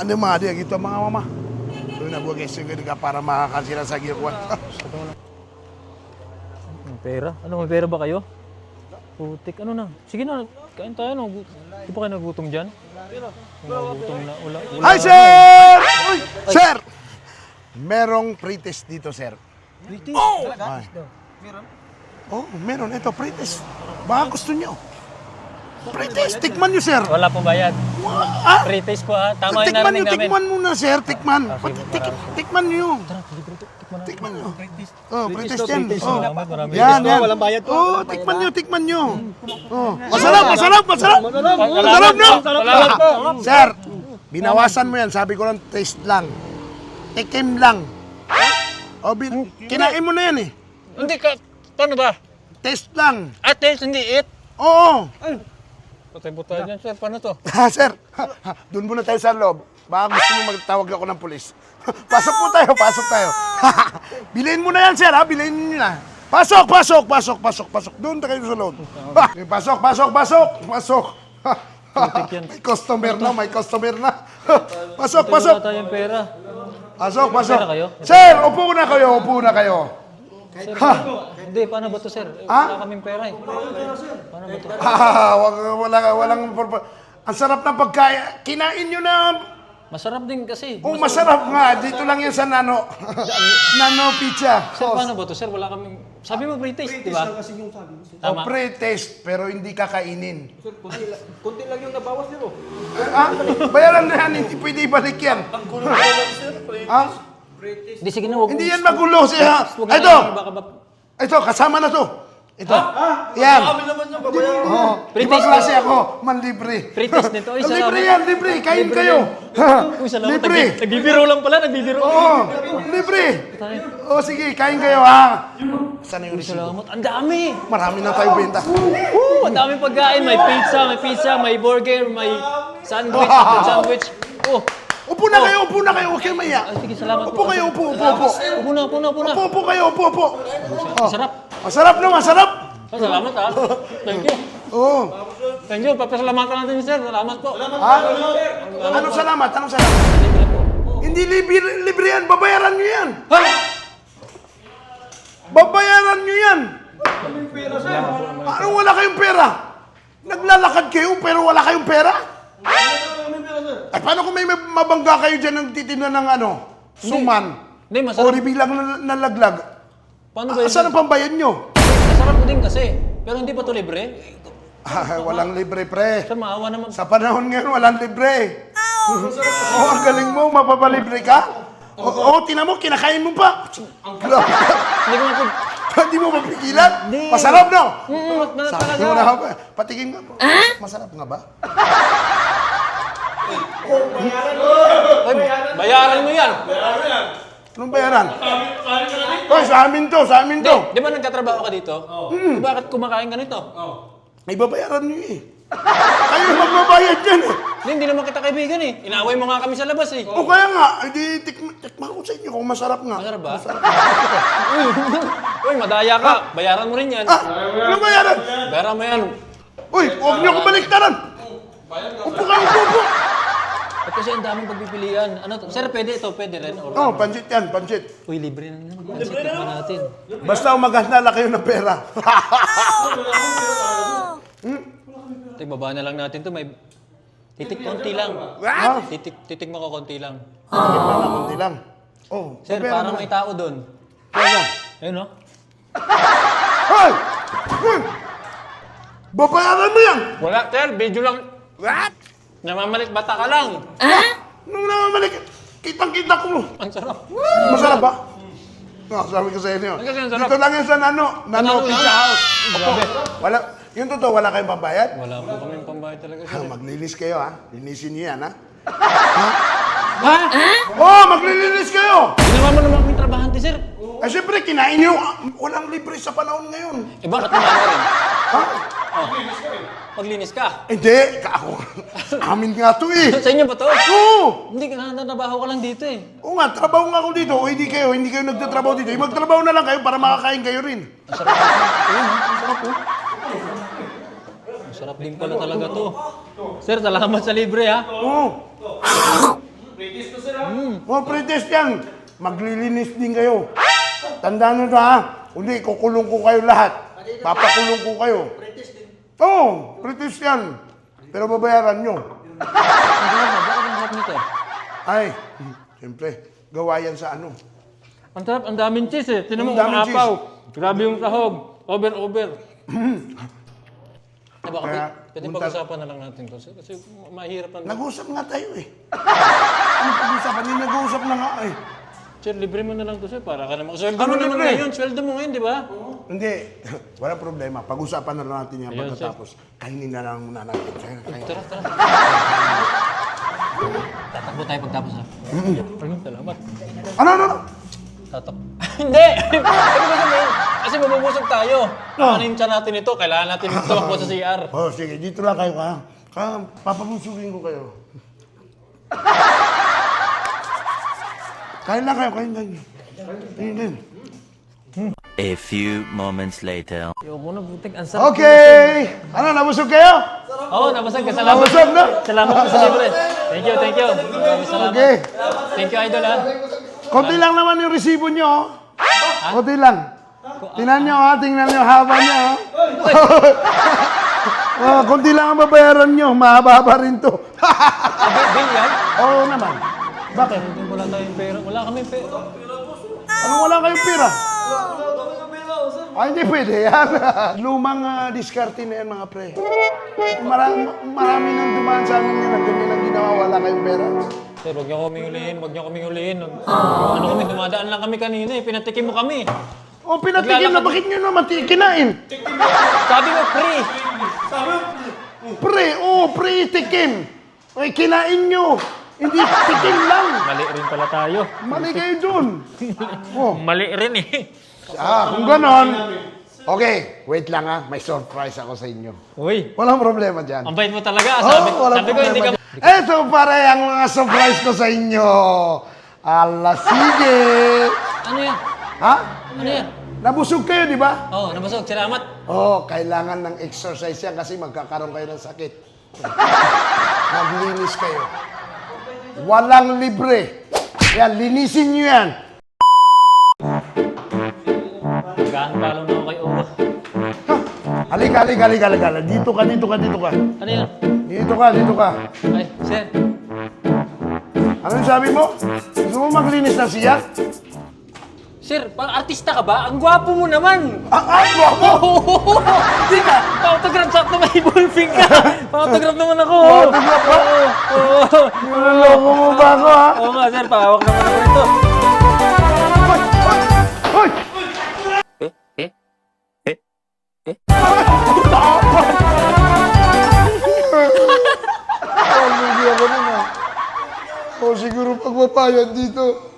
Ano mga dia gitu mga mama. Doon na buwag kasi ka para makakansira sa gikuan. May pera? Ano, may pera ba kayo? Putik, ano na? Sige na, kain tayo. No? Di ba kayo nagutom dyan? Nagutom na. Wala, wala. Hi sir! Uy, sir! Merong pretest dito sir. British? Oh! Ay. Meron? Oh, meron. Ito, pretest. Baka gusto nyo. Pretest, tikman nyo sir. Wala pong bayad. Ah, Free taste po ha. Tama yung tikman narinig nyo, namin. tikman muna sir, tikman. Ah, sige, tik- tikman nyo. Tara, libre to. Tikman natin. Tikman nyo. British. Oh, pretest to, yan. Oh. Salamat. Yan, yan. walang bayad to, Oh, tikman nyo, tikman nyo. Oh. Masarap, masarap, masarap. Masarap. Salamat po. Sir, binawasan mo yan. Sabi ko lang, taste lang. Tikim lang. O, bin- kinain mo na yan eh. Hindi ka, paano ba? Taste lang. Ate, hindi it. Oo. Patay-butay dyan, sir. Paano to? Ha, sir, doon muna tayo sa loob. Baka gusto mo magtawag ako ng pulis. pasok po tayo, pasok tayo. Bilhin mo na yan, sir, ha? Bilhin niyo na. Pasok, pasok, pasok, pasok, pasok. Doon tayo sa loob. Ha, pasok, pasok, pasok, pasok. yan. may customer na, may customer na. pasok, pasok. Wala tayong pera. Pasok, pasok. Pera kayo? Sir, upo na kayo, upo na kayo. Sir, Ha? hindi, paano ba to, sir? Ha? Wala kaming pera eh. Paano ba to? Ah, wala, walang... purpo- Ang sarap ng pagkain. Kinain nyo na Masarap din kasi. Oh, masarap nga. Dito lang yan sa Nano. Nano Pizza. Sir, paano ba to, sir? Wala kaming... Sabi mo free taste, di ba? Kasi yung sabi mo. sir. O Tama. pre-taste, pero hindi kakainin. Sir, kunti, lang- kunti lang yung nabawas nyo. Ah, bayaran na yan. Hindi pwede ibalik yan. Ah, Hindi, sige na, wag hindi yan magulo siya. Na Ito, lang, baka ba... ito, kasama na to. Ito. Yan. Oo. Free Ibang taste klase ako. Manlibre. Free taste nito. Ay, libre salamat. yan, libre. Kain Libre kayo. Uy, salamat. libre. Nagbi- Nagbibiro lang pala, nagbibiro. Oo, libre. O sige, kain kayo ha. Sana yung resibo? Salamat. Ang dami! Marami na tayo benta. Woo! Ang dami pagkain. May pizza, may pizza, may burger, may sandwich, may sandwich. Oh, Upo na kayo, upo na kayo. Huwag kayong maya. ay, sige, salamat Upo kayo, upo, upo, upo. Upo na, upo na, upo na. Upo, upo kayo, upo, upo. Masarap. Masarap na, masarap. Ah, salamat ha. Thank you. Oo. Thank you. Papasalamatan natin sir. Salamat po. Ha? Anong salamat? Anong salamat? Po. Hindi libre, libre yan. Babayaran nyo yan. Ha? Babayaran nyo yan. Anong wala kayong pera? Naglalakad kayo pero wala kayong pera? Ay, paano kung may mabangga kayo dyan ng titinda ng ano? Suman. Hindi, O masarap. bilang na- nalaglag. Paano ba yun? Saan ang pambayad nyo? Masarap din kasi. Pero hindi pa to libre. Ah, walang libre, pre. Sir, maawa naman. Sa panahon ngayon, walang libre. Oh, ang galing mo, mapapalibre ka? Oo, oh, tinan mo, kinakain mo pa. Hindi ko mapag... Hindi mo mapigilan? Hindi. Masarap, no? Mm, mas mas Sabi talaga. mo na ako, patigin nga po. Masarap nga ba? Ay, bayaran mo yan. Anong bayaran? Hoy, sa amin to, sa amin to. di ba nagtatrabaho ka dito? Mm. Bakit kumakain ka nito? Ay, babayaran nyo eh. Kayo magbabayad yan eh. Hindi, hindi naman kita kaibigan eh. Inaaway mo nga kami sa labas eh. O kaya nga, hindi, tikma, tikma ko sa inyo kung masarap nga. Masarap ba? Uy, uy, madaya ka. Bayaran mo rin yan. Ah, ano bayaran? Bayaran mo yan. Uy, huwag nyo ko baliktaran. Upo kayo, upo, kasi ang daming pagpipilian. Ano to? Sir, pwede ito, pwede rin. Or, Oh, pansit yan, pansit. Uy, libre na naman. Pansit tikman natin. Basta umaghanda kayo ng pera. Ito, baba na lang natin to. May titik konti lang. Ha? Titik, titik mo ko konti lang. Na konti lang. Oh, Sir, babayaran parang may na. tao doon. Kaya. Ayun no? Hoy! Hoy! Babayaran mo yan! Wala, sir. Video lang. What? Namamalik bata ka lang. Nung namamalik, kitang-kita ko. Ang sarap. Masarap ba? No, sabi ko sa inyo. Ang kasi ang sarap. Dito lang yan sa Nano. Nano Nano Pizza? House. Grabe. Wala, yung totoo, wala kayong pambayad? Wala po kami pambayad talaga. Ha, maglinis kayo ha. Linisin niyo yan ha. Ha? Oh, maglilinis kayo! Ginawa mo naman kaming trabahante, sir. Eh, siyempre, kinain niyo. ah, Walang libre sa panahon ngayon. Eh, bakit naman rin? Ha? Maglinis ka. Hindi, ka ako. Amin nga to eh. Sa inyo ba to? Oo! Hindi ka nanabaho ka lang dito eh. Oo nga, trabaho nga ako dito. O hindi kayo, hindi kayo nagtatrabaho dito. Eh, magtrabaho na lang kayo para makakain kayo rin. Ang sarap. Ayun, ang sarap oh. Ang sarap din pala talaga to. Sir, salamat sa libre ha. Oo. Mga pretest yan. Maglilinis din kayo. Tandaan nyo na ha. Hindi, kukulong ko kayo lahat. Papakulong ko kayo. Oo, oh, pretest yan. Pero babayaran nyo. Ang sarap na, bakit ang sarap nito? Ay, siyempre, gawa yan sa ano. Ang sarap, ang daming cheese eh. Tinan mo, Ang daming umapaw. Grabe yung sahog. Over, over. Diba, Kaya, Kaya, pwede punta- pag-usapan na lang natin to. Kasi, kasi mahirap na. Nag-usap nga tayo eh. ano pag-usapan? Hindi nag-usap na nga eh. Sir, libre mo na lang to sir. Para ka naman. Sweldo Ano mo naman libre? ngayon. Sweldo mo ngayon, di ba? Hindi, wala problema. Pag-usapan na lang natin yan Ayun, pagkatapos. Kainin na lang muna natin. Kaya, kaya. Tara, tara. Tatakbo tayo pagtapos ha. Ayun, salamat. Ano, ano? ano? Tatak. Hindi! Ano ba sabihin? Kasi mabubusog tayo. Oh. Ano natin ito? Kailangan natin tumakbo sa CR. Oh, sige, dito lang kayo ka. Ka, papabusugin ko kayo. Kain lang kayo, kain lang. Kain lang. A few moments later. Ayoko na, butik. Ang sarap. Okay! Ano, nabusog kayo? Oo, oh, nabasag ka. Salamat. Nabusog na? Salamat po sa libre. Thank you, thank you. Maraming Salamat. Okay. Thank you, idol ha. Konti lang naman yung resibo nyo. oh. Konti lang. Tingnan nyo ha, tingnan nyo haba nyo. ha. oh, konti lang ang babayaran nyo, mahaba-haba rin to. Ah, bill yan? Oo naman. Bakit? Wala tayong pera. Wala kami pera. Ano wala kayong pera? Ay, hindi pwede yan. Lumang ah, diskarte na yan, mga pre. Marami, marami nang dumaan sa amin yan na ganyan ang ginawa, wala kayong pera. Sir, huwag niyo kami hulihin. Huwag niyo kami hulihin. Ano kami, dumadaan lang kami kanina eh. Pinatikim mo kami. O, pinatikim na, bakit nyo naman kinain? Sabi mo, free. Pre, oh, pre, tikim. Ay, kinain nyo. Hindi tikim lang. Mali rin pala tayo. Mali kayo dun. Oh. Mali rin eh. Ah, kung ganon. Okay, wait lang ha. May surprise ako sa inyo. Uy, Walang problema dyan. ang bait mo talaga. Sabi, Oh, walang sabi ko, hindi ka... problema dyan. Eto pare ang mga surprise ko sa inyo. Ala, sige. Ano yan? Ha? Ano yan? Nabusog kayo, di ba? Oh, nabasog. Salamat. Oh, kailangan ng exercise yan kasi magkakaroon kayo ng sakit. Maglinis kayo. Walang libre. Yan, linisin nyo yan. Gaan palo na ako kay Owa. Ha? Halika, halika, halika, halika. Dito ka, dito ka, dito ka. Ano yan? Dito ka, dito ka. Ay, sir. Ano yung sabi mo? Gusto mo maglinis ng siya? Sir, pang artista ka ba? Ang gwapo mo naman. Ah, ah, guwapo! Hindi ka. Pa-autograph sakto may ballping ka. Pa-autograph naman ako. Pa-autograph ba? Oo. Oo. Niloloko mo ba ako, ha? Oo nga, sir. Pahawak naman ako ito. Hoy! Hoy! Hoy! Oh, hindi ako nun, ah. O, siguro pagpapayad dito.